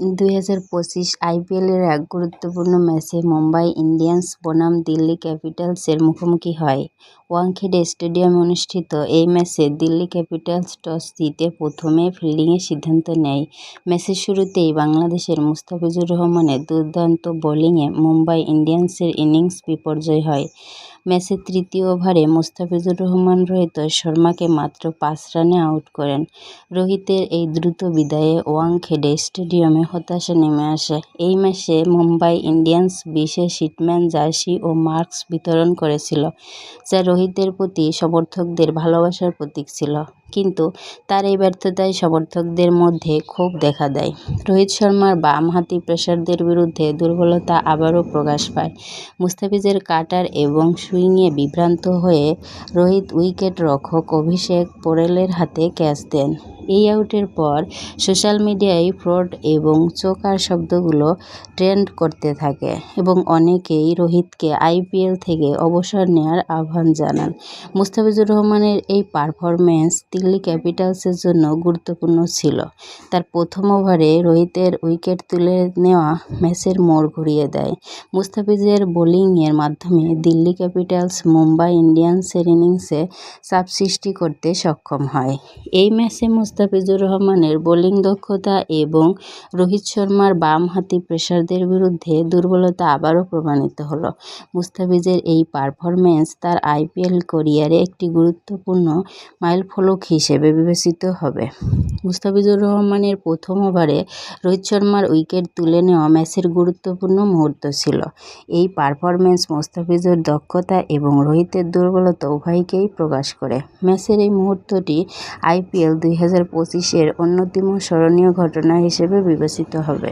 দুই হাজার পঁচিশ আইপিএলের এক গুরুত্বপূর্ণ ম্যাচে মুম্বাই ইন্ডিয়ান্স বনাম দিল্লি ক্যাপিটালসের মুখোমুখি হয়। ওয়াংখেড়ে স্টেডিয়ামে অনুষ্ঠিত এই ম্যাচে দিল্লি ক্যাপিটালস টস জিতে প্রথমে ফিল্ডিংয়ের সিদ্ধান্ত নেয়। ম্যাচের শুরুতেই বাংলাদেশের মুস্তাফিজুর রহমানের দুর্দান্ত বোলিংয়ে মুম্বাই ইন্ডিয়ান্সের ইনিংস বিপর্যয় হয়। ম্যাচের তৃতীয় ওভারে মুস্তাফিজুর রহমান রোহিত শর্মাকে মাত্র পাঁচ রানে আউট করেন। রোহিতের এই দ্রুত বিদায়ে ওয়াংখেড়ে স্টেডিয়ামে হতাশা নেমে আসে। এই ম্যাচে মুম্বাই ইন্ডিয়ান্স বিশেষ হিটম্যান জার্সি ও মাস্ক বিতরণ করেছিল, যা রোহিতের প্রতি সমর্থকদের ভালোবাসার প্রতীক ছিল। কিন্তু তার এই ব্যর্থতায় সমর্থকদের মধ্যে ক্ষোভ দেখা দেয়। রোহিত শর্মার বামহাতি পেসারদের বিরুদ্ধে দুর্বলতা আবারও প্রকাশ পায়। মুস্তাফিজের কাটার এবং সুইংয়ে বিভ্রান্ত হয়ে রোহিত উইকেট রক্ষক অভিষেক পোরেলের হাতে ক্যাচ দেন। এই আউটের পর সোশ্যাল মিডিয়ায় ফ্রড এবং চোকার শব্দগুলো ট্রেন্ড করতে থাকে এবং অনেকেই রোহিতকে আইপিএল থেকে অবসর নেওয়ার আহ্বান জানান। মুস্তাফিজুর রহমানের এই পারফরম্যান্স দিল্লি ক্যাপিটালসের জন্য গুরুত্বপূর্ণ ছিল। তার প্রথম ওভারে রোহিতের উইকেট তুলে নেওয়া ম্যাচের মোড় ঘুরিয়ে দেয়। মুস্তাফিজের বোলিংয়ের মাধ্যমে দিল্লি ক্যাপিটালস মুম্বাই ইন্ডিয়ান্সের ইনিংসে চাপ সৃষ্টি করতে সক্ষম হয়। এই ম্যাচে মুস্তাফিজুর রহমানের বোলিং দক্ষতা এবং রোহিত শর্মার বামহাতি পেসারদের বিরুদ্ধে দুর্বলতা আবারও প্রমাণিত হলো। মুস্তাফিজের এই পারফরম্যান্স তার আইপিএল ক্যারিয়ারে একটি গুরুত্বপূর্ণ মাইলফলক হিসেবে বিবেচিত হবে। মুস্তাফিজুর রহমানের প্রথম ওভারে রোহিত শর্মার উইকেট তুলে নেওয়া ম্যাচের গুরুত্বপূর্ণ মুহূর্ত ছিল। এই পারফরম্যান্স মুস্তাফিজুর দক্ষতা এবং রোহিতের দুর্বলতা উভয়কেই প্রকাশ করে। ম্যাচের এই মুহূর্তটি আইপিএল দুই হাজার পঁচিশের অন্যতম স্মরণীয় ঘটনা হিসেবে বিবেচিত হবে।